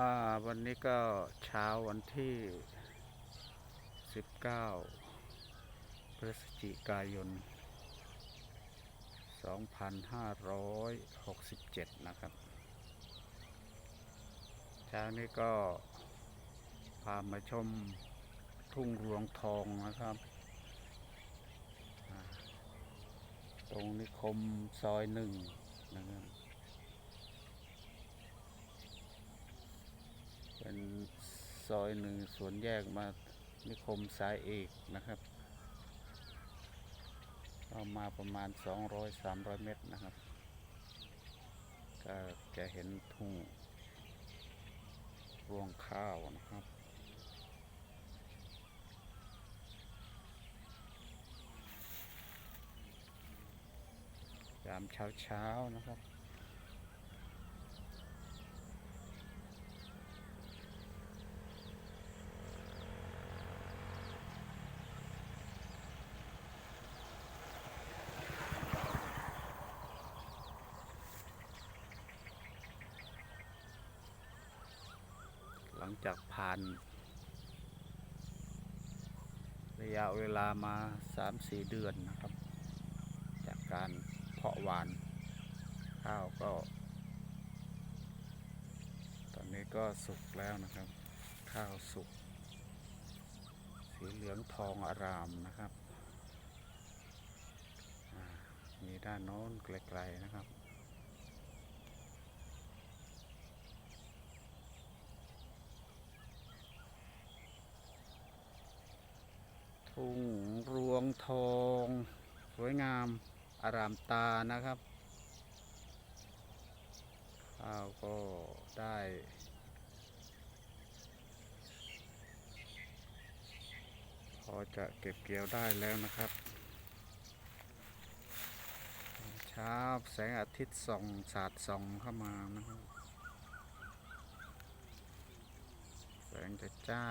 อ่าวันนี้ก็เช้าวันที่ 19 พฤศจิกายน 2567 นะครับ เช้านี้ก็พามาชมทุ่งรวงทองนะครับ ตรงนิคมซอยหนึ่งนะครับ เป็นซอยหนึ่งสวนแยกมานิคมสายเอกนะครับก็มาประมาณ 200-300 เมตรนะครับ ก็จะเห็นทุ่งรวงข้าวนะครับยามเช้าเช้าๆนะครับ ลังจากผ่าน ระยะเวลามา 3-4 เดือนนะครับ จากการเพาะหวาน ข้าวก็ ตอนนี้ก็สุกแล้วนะครับ ข้าวสุก สีเหลืองทองอารามนะครับ มีด้านโน้นไกลๆนะครับ ทุ่งรวงทอง สวยงามอารามตานะครับข้าวก็ได้พอจะเก็บเกี่ยวได้แล้วนะครับ เช้าแสงอาทิตย์ส่องสาดส่องเข้ามานะครับแสงจะจ้า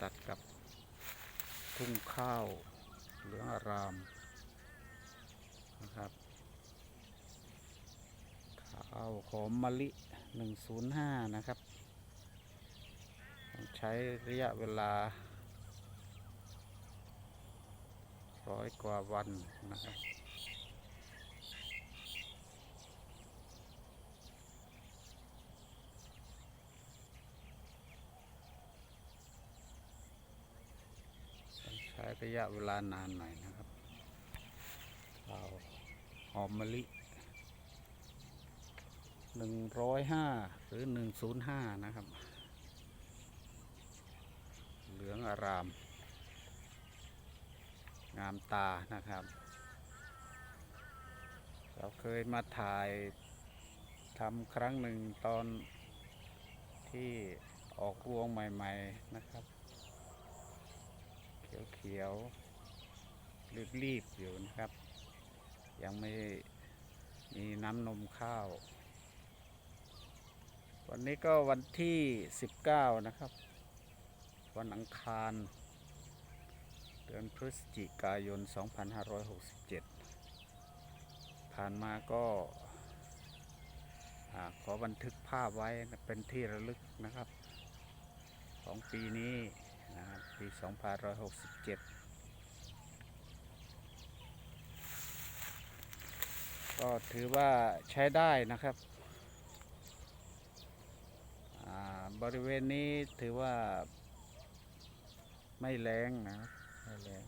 ตัดกับทุ่งข้าวเหลืองอารามนะครับข้าวหอมมะลิ 105 นะครับ ใช้ระยะเวลาร้อยกว่าวันนะครับ ต้องใช้ระยะเวลานานหน่อยนะครับข้าวหอมมะลิหนึ่งร้อยห้าหรือหนึ่งศูนย์ห้านะครับ เหลืองอาราม งามตานะครับ เราเคยมาถ่ายทำครั้งหนึ่งตอนที่ออกรวงใหม่ ๆ นะครับ เขียวๆรีบๆอยู่นะครับ ยังไม่มีน้ำนมข้าว วันนี้ก็วันที่ 19 นะครับ วันอังคาร เดือนพฤศจิกายน 2567 ผ่านมาก็าขอบันทึกภาพไว้เป็นที่ระลึกนะครับ ของปีนี้ ปี2567 ก็ถือว่าใช้ได้นะครับ บริเวณนี้ถือว่าไม่แรงนะไม่แรง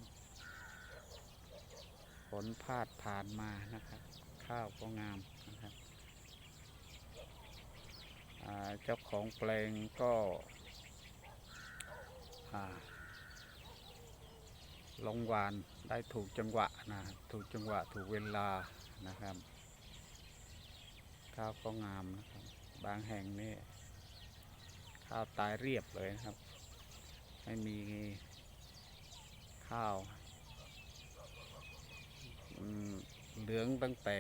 ฝนพาดผ่านมานะครับ ข้าวก็งามนะครับเจ้าของแปลงก็ อ่า ลงวานได้ถูกจังหวะนะถูกจังหวะถูกเวลานะครับ ข้าวก็งามนะครับ บางแห่งนี่ข้าวตายเรียบเลยนะครับ ไม่มีข้าวเหลืองตั้งแต่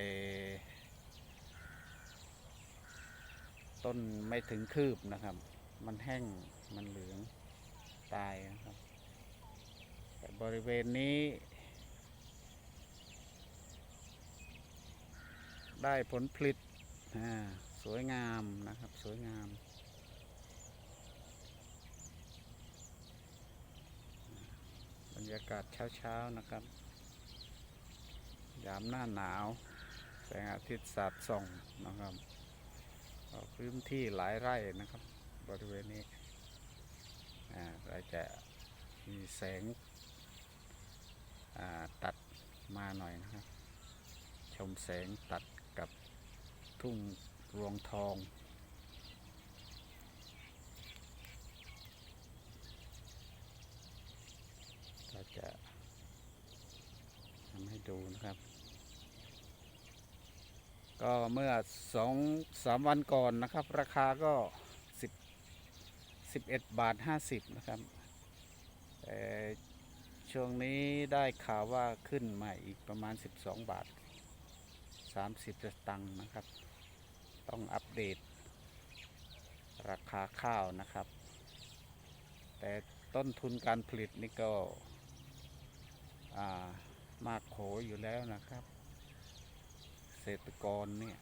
ต้นไม่ถึงคืบนะครับ มันแห้ง มันเหลือง ตายนะครับ บริเวณนี้ ได้ผลผลิตสวยงามนะครับ สวยงาม บรรยากาศเช้าๆนะครับ ยามหน้าหนาว แสงอาทิตย์สาดส่องนะครับพื้นที่หลายไร่นะครับ บริเวณนี้อาเราจะมีแสง ตัดมาหน่อยนะครับ ชมแสงตัดกับทุ่งรวงทอง ก็จะทำให้ดูนะครับ ก็เมื่อสองสามวันก่อนนะครับ ราคาก็สิบสิบเอ็ดบาทห้าสิบนะครับแต่ ช่วงนี้ได้ข่าวว่าขึ้นมาอีกประมาณ 12 บาท 30สตังค์นะครับ ต้องอัปเดต ราคาข้าวนะครับ แต่ต้นทุนการผลิตนี่ก็อ่ามากโขอยู่แล้วนะครับเกษตรกรเนี่ย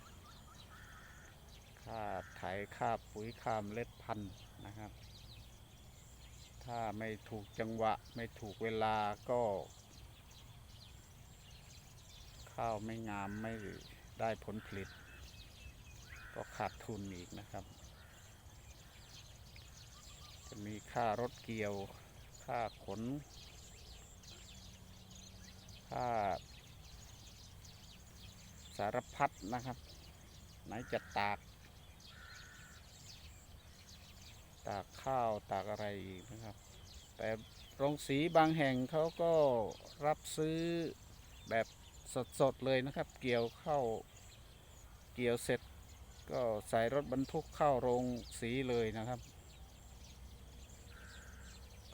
ค่าไถค่าปุ๋ยค่าเมล็ดพันธุ์นะครับ ถ้าไม่ถูกจังหวะไม่ถูกเวลาก็ ข้าวไม่งามไม่ได้ผลผลิต ก็ขาดทุนอีกนะครับ จะมีค่ารถเกี่ยว ค่าขน ค่า สารพัดนะครับ ไหนจะตาก ตากข้าวตากอะไรอีกนะครับ แต่โรงสีบางแห่งเขาก็รับซื้อแบบสดๆเลยนะครับ เกี่ยวเข้าเกี่ยวเสร็จก็ใส่รถบรรทุกเข้าโรงสีเลยนะครับ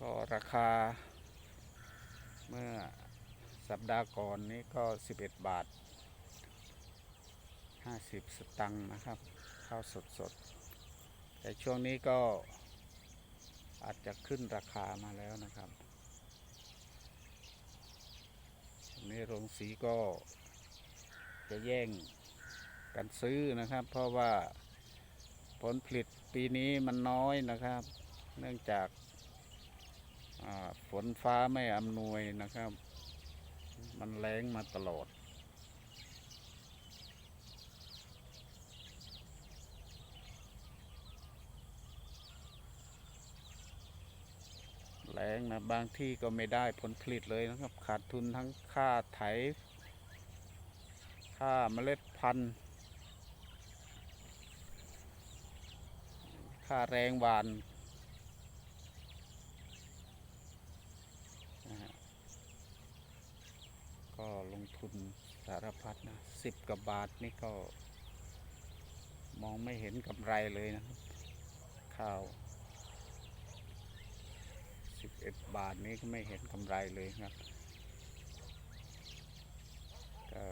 ก็ราคา เมื่อสัปดาห์ก่อนนี้ก็ 11 บาท 50 สตังค์นะครับ ข้าวสดๆ แต่ช่วงนี้ก็ อาจจะขึ้นราคามาแล้วนะครับอันนี้โรงสีก็จะแย่งกันซื้อนะครับ เพราะว่าผลผลิตปีนี้มันน้อยนะครับ เนื่องจากฝนฟ้าไม่อำนวยนะครับ มันแรงมาตลอด แร งนะบางที่ก็ไม่ได้ผลผลิตเลยนะครับ ขาดทุนทั้งค่าไถ ค่าเมล็ดพันธุ์ ค่าแรงหวานก็ลงทุนสารพัดนะสิบกว่าบาทนี่ก็ มองไม่เห็นกำไรเลยนะครับข้าว 11บาทนี้ก็ไม่เห็นกำไรเลยครับก็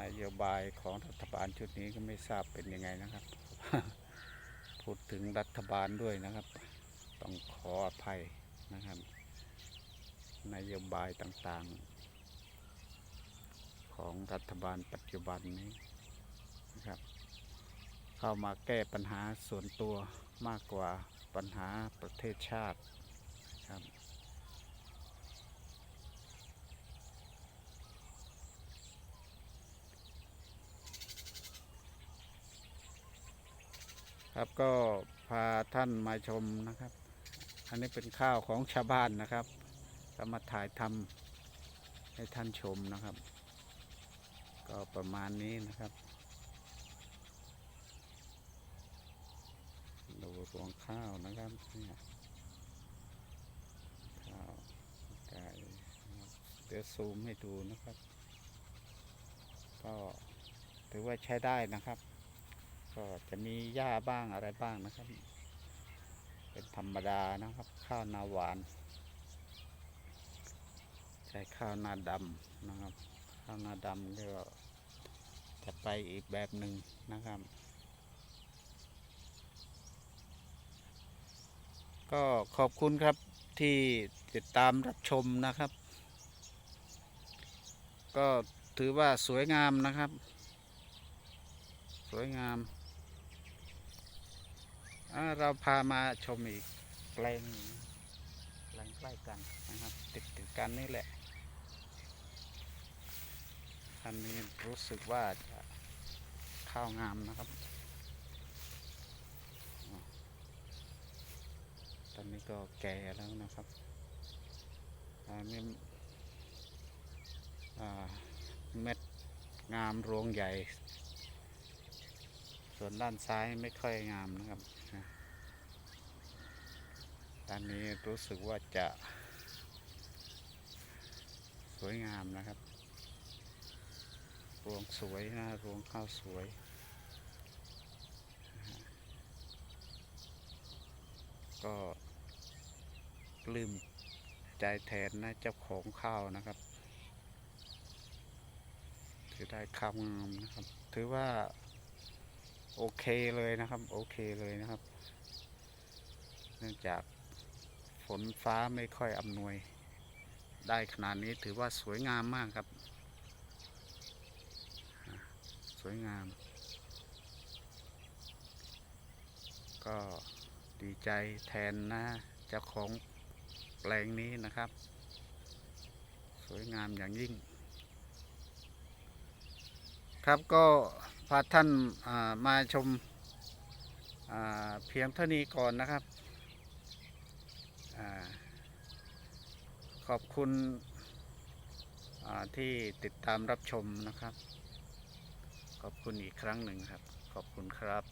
นโยบายของรัฐบาลชุดนี้ก็ไม่ทราบเป็นยังไงนะครับ พูดถึงรัฐบาลด้วยนะครับ ต้องขออภัยนะครับนโยบายต่างๆ ของรัฐบาลปัจจุบันนี้นะครับ เข้ามาแก้ปัญหาส่วนตัวมากกว่า ปัญหาประเทศชาติครับครับก็พาท่านมาชมนะครับ อันนี้เป็นข้าวของชาวบ้านนะครับก็มาถ่ายทำให้ท่านชมนะครับ ก็ประมาณนี้นะครับ ดู รวงข้าวนะครับเนี่ยข้าวไก่เดี๋ยวซูมให้ดูนะครับ ก็ถือว่าใช้ได้นะครับ ก็จะมีหญ้าบ้างอะไรบ้างนะครับ เป็นธรรมดานะครับ ข้าวนาหวาน ใช้ข้าวนาดำนะครับ ข้าวนาดำก็จะไปอีกแบบหนึ่งนะครับ ก็ขอบคุณครับที่ติดตามรับชมนะครับ ก็ถือว่าสวยงามนะครับ สวยงามาเราพามาชมอีกแปลงแปลงใกล้กันนะครับ ติดติดกันนี่แหละอันนี้รู้สึกว่าจะข้าวงามนะครับอ่าตอนนี้ ก็แก่แล้วนะครับอันนี้อ่เม็ดงามรวงใหญ่ ส่วนด้านซ้ายไม่ค่อยงามนะครับด้านนี้รู้สึกว่าจะสวยงามนะครับ รวงสวยนะรวงข้าวสวยก็ ปลื้มใจแทนนะเจ้าของข้าวนะครับ ถือได้ข้าวงามนะครับ ถือว่าโอเคเลยนะครับ โอเคเลยนะครับ เนื่องจากฝนฟ้าไม่ค่อยอำนวย ได้ขนาดนี้ถือว่าสวยงามมากครับ สวยงาม ก็ดีใจแทนนะเจ้าของ แปลงนี้นะครับ สวยงามอย่างยิ่ง ครับก็พาท่านามาชมาเพียงเท่านี้ก่อนนะครับอขอบคุณที่ติดตามรับชมนะครับ ขอบคุณอีกครั้งหนึ่งครับ ขอบคุณครับ